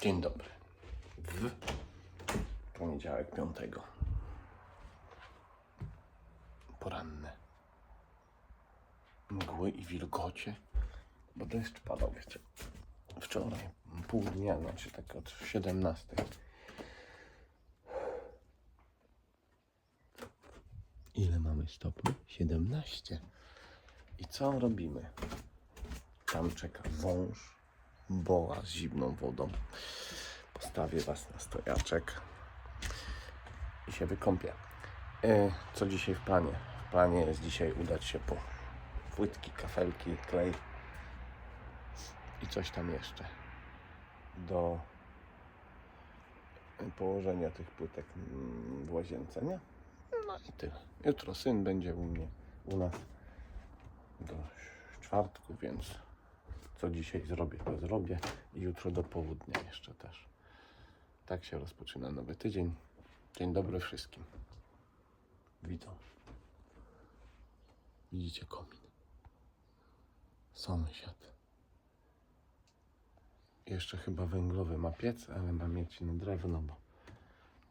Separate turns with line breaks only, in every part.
Dzień dobry. W poniedziałek 5. Poranne. Mgły i wilgocie, bo deszcz padał, wiecie. Wczoraj, pół dnia, znaczy tak od 17. Ile mamy stopni? 17. I co robimy? Tam czeka wąż, boa z zimną wodą. Postawię Was na stojaczek i się wykąpię. E, Co dzisiaj w planie? W planie jest dzisiaj udać się po płytki, kafelki, klej i coś tam jeszcze do położenia tych płytek mm, w łazience, nie? No i tyle. Jutro syn będzie u mnie, u nas do czwartku, więc co dzisiaj zrobię, to zrobię i jutro do południa jeszcze też. Tak się rozpoczyna nowy tydzień. Dzień dobry wszystkim. Witam. Widzicie komin. Sąsiad. Jeszcze chyba węglowy ma piec, ale ma mieć na drewno, bo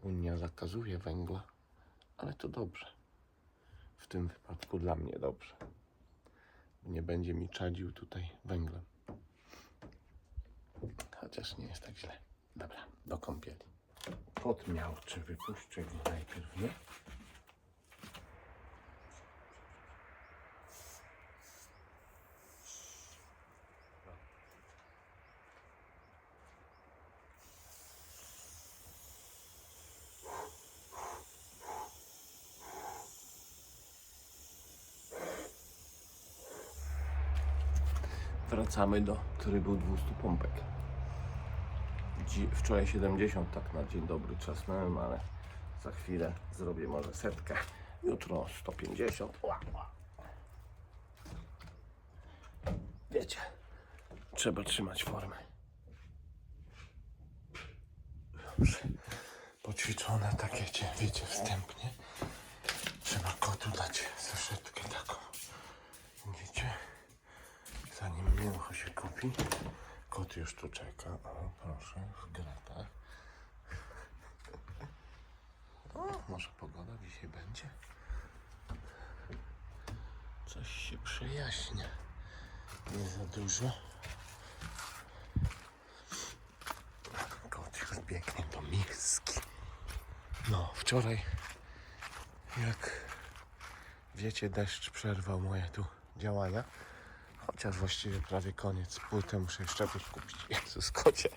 Unia zakazuje węgla. Ale to dobrze. W tym wypadku dla mnie dobrze. Nie będzie mi czadził tutaj węglem. Chociaż nie jest tak źle. Dobra, do kąpieli. Kot miał, czy wypuszczę go najpierw, nie? Wracamy do trybu 200 pompek. Wczoraj 70 tak na dzień dobry czasnąłem, ale za chwilę zrobię może setkę. Jutro 150. Ła, ła. Wiecie, trzeba trzymać formę. Dobrze. Poćwiczone tak wiecie, wiecie wstępnie. Trzeba kotu dać saszetkę taką. Widzicie? Zanim mięcho się kupi, kot już tu czeka. O, proszę, w gratach. O, może pogoda dzisiaj będzie. Coś się przejaśnia. Nie za dużo. Kot już biegnie do miski. No, wczoraj, jak wiecie, deszcz przerwał moje tu działania. Chociaż właściwie prawie koniec. Płytę muszę jeszcze coś kupić. Jezus kocie.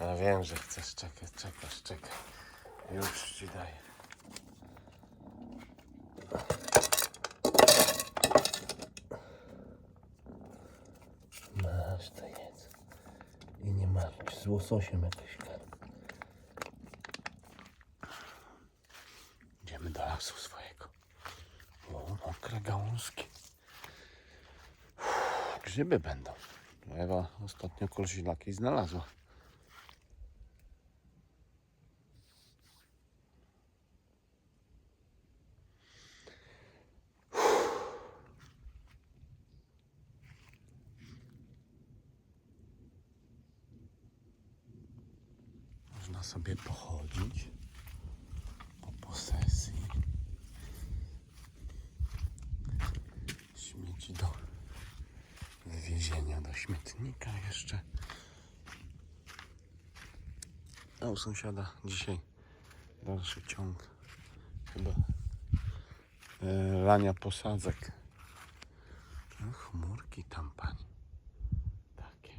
Ja wiem, że chcesz czekać, czekasz, czekaj. Już ci daję. Masz to jedz. I nie martw z łososiem jakoś karm. Idziemy do lasu swojego. Mokre gałązki. Uff, Grzyby będą. Ewa ostatnio kolsilaki znalazła. Można sobie pochodzić po posesji. Śmieci do wywiezienia do śmietnika jeszcze. A u sąsiada dzisiaj dalszy ciąg chyba e, lania posadzek. Chmurki tam pani. Takie.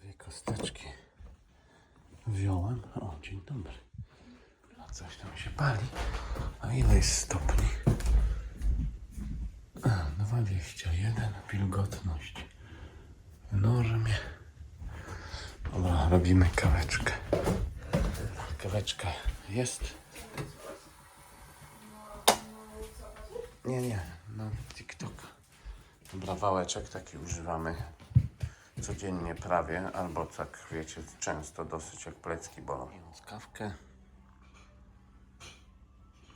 Dwie kosteczki wziąłem. O, dzień dobry. A coś tam się pali. A ile jest stopni? A, 21. Wilgotność normie. Dobra, robimy kaweczkę. Kaweczka jest. Nie, nie, na TikToka. Dobra, wałeczek taki używamy codziennie prawie, albo tak wiecie, często dosyć jak plecki bolą. Więc kawkę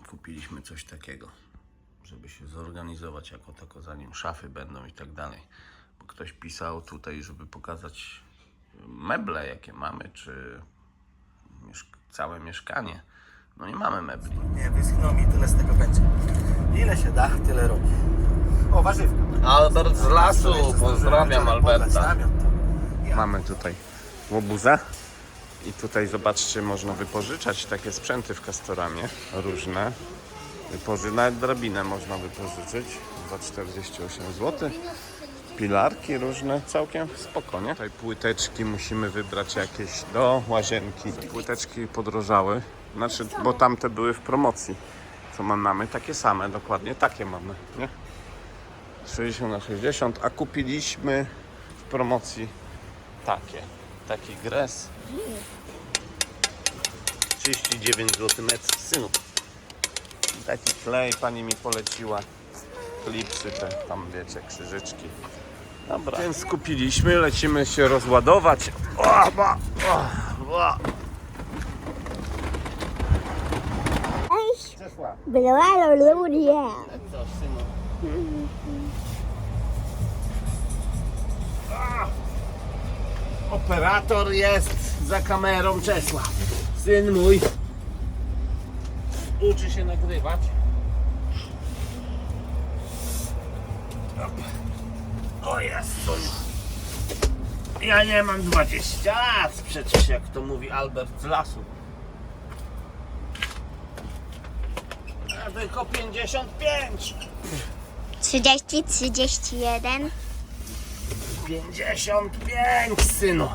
kupiliśmy coś takiego, żeby się zorganizować jako tako, zanim szafy będą i tak dalej. Ktoś pisał tutaj, żeby pokazać meble, jakie mamy, czy mieszk- całe mieszkanie. No nie mamy mebli.
Nie, wyschnął mi tyle z tego będzie. Ile się da, tyle robi. O, warzywka.
Albert z lasu,
Jeszcze zdążyłem
pozdrawiam Alberta. Mamy tutaj łobuzę i tutaj zobaczcie, można wypożyczać takie sprzęty w Castoramie, różne. Wypoży... Nawet drabinę można wypożyczyć za 48 zł. Pilarki różne, całkiem spokojnie. Tutaj płyteczki musimy wybrać jakieś do łazienki. Płyteczki podrożały, znaczy, bo tamte były w promocji. Co my mamy? Takie same, dokładnie takie mamy, nie? 60 na 60, a kupiliśmy w promocji takie. Taki gres. 39 zł metr synu. Taki klej pani mi poleciła. Klipsy te, tam wiecie, krzyżyczki. Dobra. Więc skupiliśmy, lecimy się rozładować. O, ba, o, ba.
Była ludzie.
Operator jest za kamerą Czesław. Syn mój uczy się nagrywać. Op. O Jezu. Ja nie mam 20 lat przecież, jak to mówi Albert z lasu. Ja tylko 55.
30, 31.
55, synu.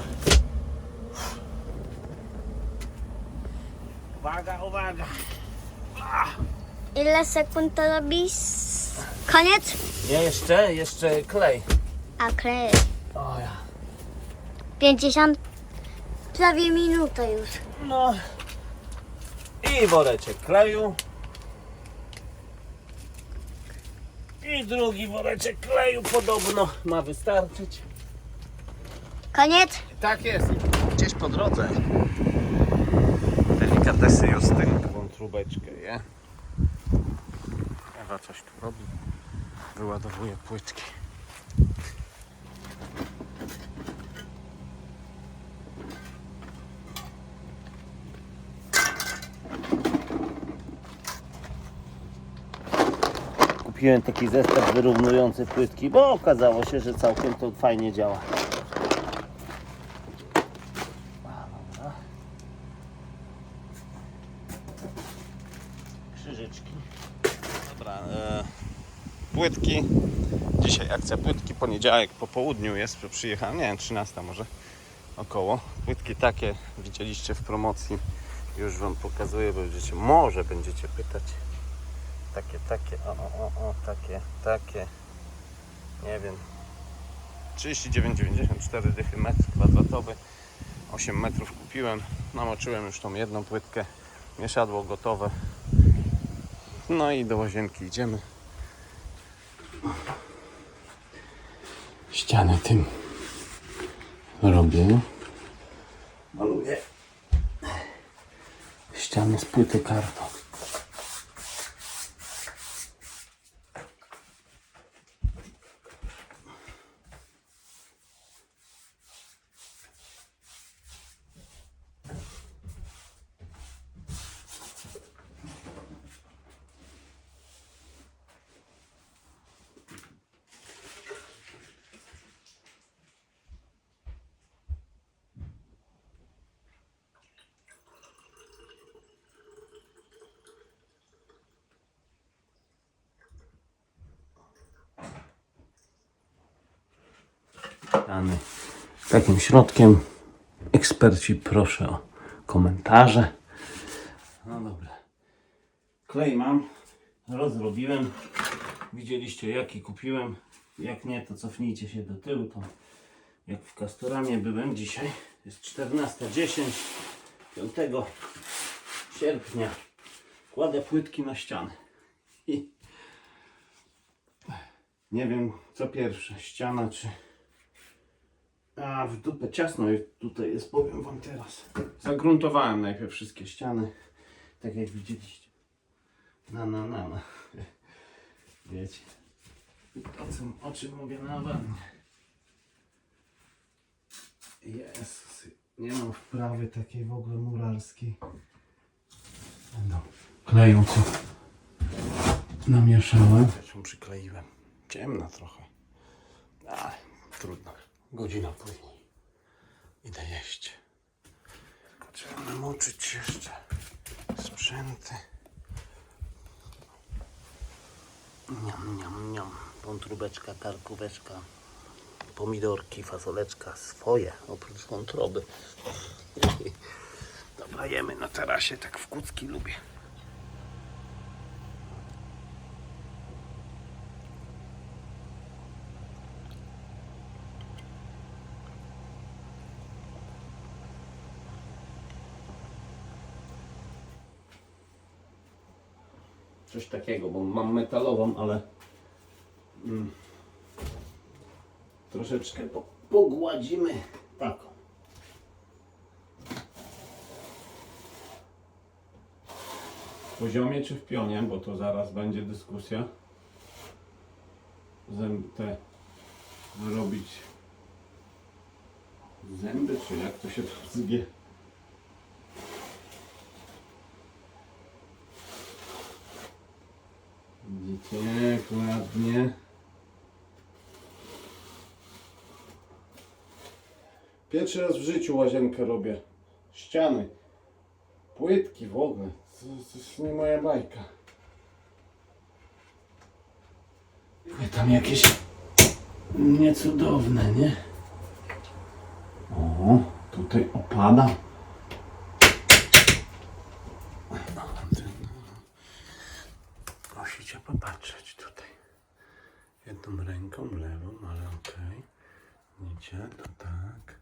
Uwaga, uwaga.
Ile sekund to robi? S- Koniec?
Nie, jeszcze, jeszcze klej.
A klej.
O ja.
50. Prawie minuta już.
No. I woreczek kleju. I drugi woreczek kleju podobno ma wystarczyć.
Koniec?
Tak jest. Gdzieś po drodze. Delikatesy Justynką trubeczkę, je? Ewa coś tu robi. Wyładowuje płytki.
Kupiłem taki zestaw wyrównujący płytki, bo okazało się, że całkiem to fajnie działa. Krzyżyczki.
Dobra, e, płytki. Dzisiaj akcja płytki, poniedziałek po południu jest, przyjechałem, nie wiem, 13 może około. Płytki takie widzieliście w promocji. Już Wam pokazuję, bo będziecie, może będziecie pytać. Takie, takie, o, o, o, o, takie, takie. Nie wiem. 39,94 dychy metr kwadratowy. 8 metrów kupiłem. Namoczyłem już tą jedną płytkę. Mieszadło gotowe. No i do łazienki idziemy. Ścianę tym robię. Maluję ściany z płyty karton.
Dany takim środkiem. Eksperci proszę o komentarze. No dobra. Klej mam. Rozrobiłem. Widzieliście jaki kupiłem. Jak nie, to cofnijcie się do tyłu. Tam jak w Castoramie byłem dzisiaj. Jest 14.10 5 sierpnia. Kładę płytki na ścianę. I nie wiem co pierwsze, ściana czy a w dupę ciasno jest- tutaj jest, powiem wam teraz. Zagruntowałem najpierw wszystkie ściany, tak jak widzieliście. Na, na, na, na. Wiecie. O czym, o czym mówię na wannie.
Jezus, nie mam wprawy takiej w ogóle murarskiej. No, kleją co namieszałem. Zresztą przykleiłem. Ciemna trochę. Ale trudno. Godzina później. Idę jeść. Trzeba namoczyć jeszcze sprzęty. Niam, niam, niam. Wątróbeczka, karkóweczka, pomidorki, fasoleczka swoje, oprócz wątroby. Dobra, jemy na tarasie, tak w kucki lubię. Coś takiego, bo mam metalową, ale mm, troszeczkę po, pogładzimy taką. W poziomie czy w pionie, bo to zaraz będzie dyskusja. Zęby te wyrobić zęby, czy jak to się to? Widzicie, jak ładnie. Pierwszy raz w życiu łazienkę robię. Ściany, płytki w ogóle. To, to jest nie moja bajka. Wy Tam jakieś niecudowne, nie? O, tutaj opada. Musicie popatrzeć tutaj. Jedną ręką, lewą, ale okej. Widzicie, to tak.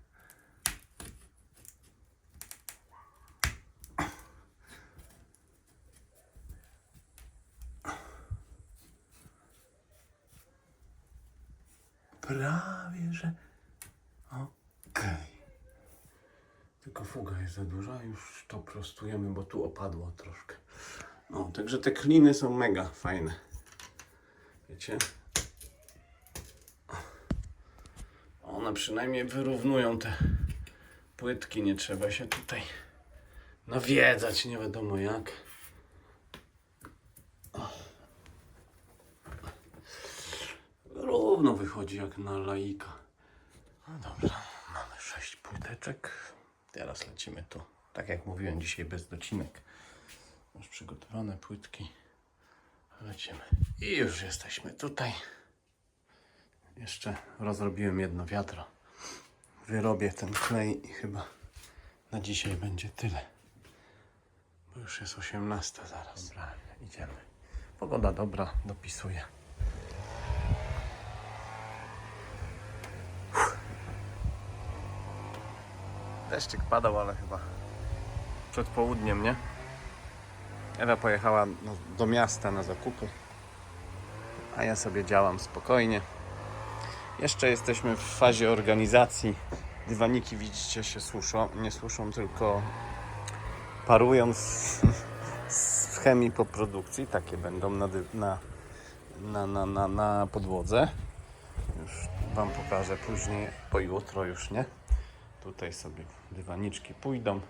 Prawie, że okej. Tylko fuga jest za duża, już to prostujemy, bo tu opadło troszkę. No, także te kliny są mega fajne. Wiecie? One przynajmniej wyrównują te płytki, nie trzeba się tutaj nawiedzać, nie wiadomo jak. Równo wychodzi jak na laika. No dobra, mamy sześć płyteczek. Teraz lecimy tu. Tak jak mówiłem, dzisiaj bez docinek. Już przygotowane płytki. Lecimy. I już jesteśmy tutaj. Jeszcze rozrobiłem jedno wiadro. Wyrobię ten klej i chyba na dzisiaj będzie tyle. Bo już jest 18 zaraz. Dobra, idziemy. Pogoda dobra, dopisuję. Deszczyk padał, ale chyba przed południem, nie? Ewa pojechała no, do miasta na zakupy, a ja sobie działam spokojnie. Jeszcze jesteśmy w fazie organizacji. Dywaniki widzicie się suszą, nie suszą, tylko parują z, z chemii po produkcji. Takie będą na, na, na, na, na, na podłodze. Już Wam pokażę później, pojutro już, nie? Tutaj sobie dywaniczki pójdą.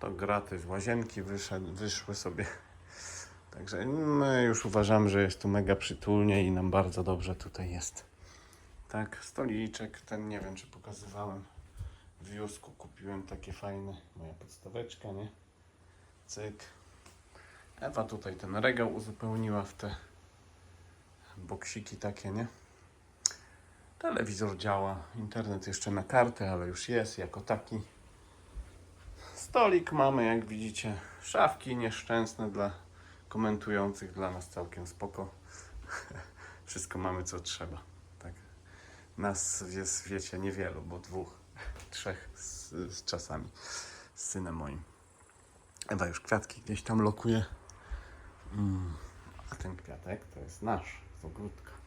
To graty z łazienki wyszedł, wyszły sobie. Także my już uważamy, że jest tu mega przytulnie i nam bardzo dobrze tutaj jest. Tak, stoliczek, ten nie wiem czy pokazywałem. W wiosku kupiłem takie fajne, moja podstaweczka, nie? Cyk. Ewa tutaj ten regał uzupełniła w te boksiki takie, nie? Telewizor działa, internet jeszcze na kartę, ale już jest jako taki. Stolik mamy, jak widzicie, szafki nieszczęsne dla komentujących, dla nas całkiem spoko. Wszystko mamy co trzeba. Tak. Nas jest, wiecie, niewielu, bo dwóch, trzech z, z czasami, z synem moim. Ewa już kwiatki gdzieś tam lokuje. Mm. A ten kwiatek to jest nasz z ogródka.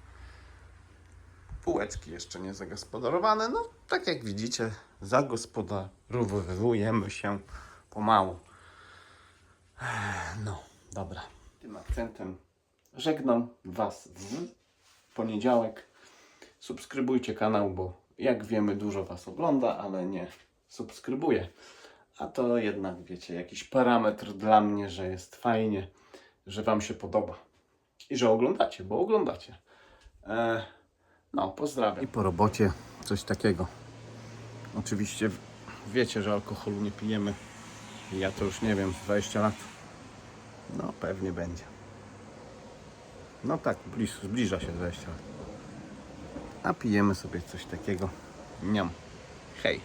Półeczki jeszcze nie zagospodarowane. No, tak jak widzicie, zagospodarowujemy się pomału. No, dobra. Tym akcentem żegnam Was w poniedziałek. Subskrybujcie kanał, bo jak wiemy, dużo Was ogląda, ale nie subskrybuje. A to jednak, wiecie, jakiś parametr dla mnie, że jest fajnie, że Wam się podoba. I że oglądacie, bo oglądacie. E, no, pozdrawiam. I po robocie coś takiego. Oczywiście wiecie, że alkoholu nie pijemy. Ja to już nie wiem, z 20 lat. No, pewnie będzie. No tak, bliż, zbliża się 20 lat. A pijemy sobie coś takiego. Niam. Hej.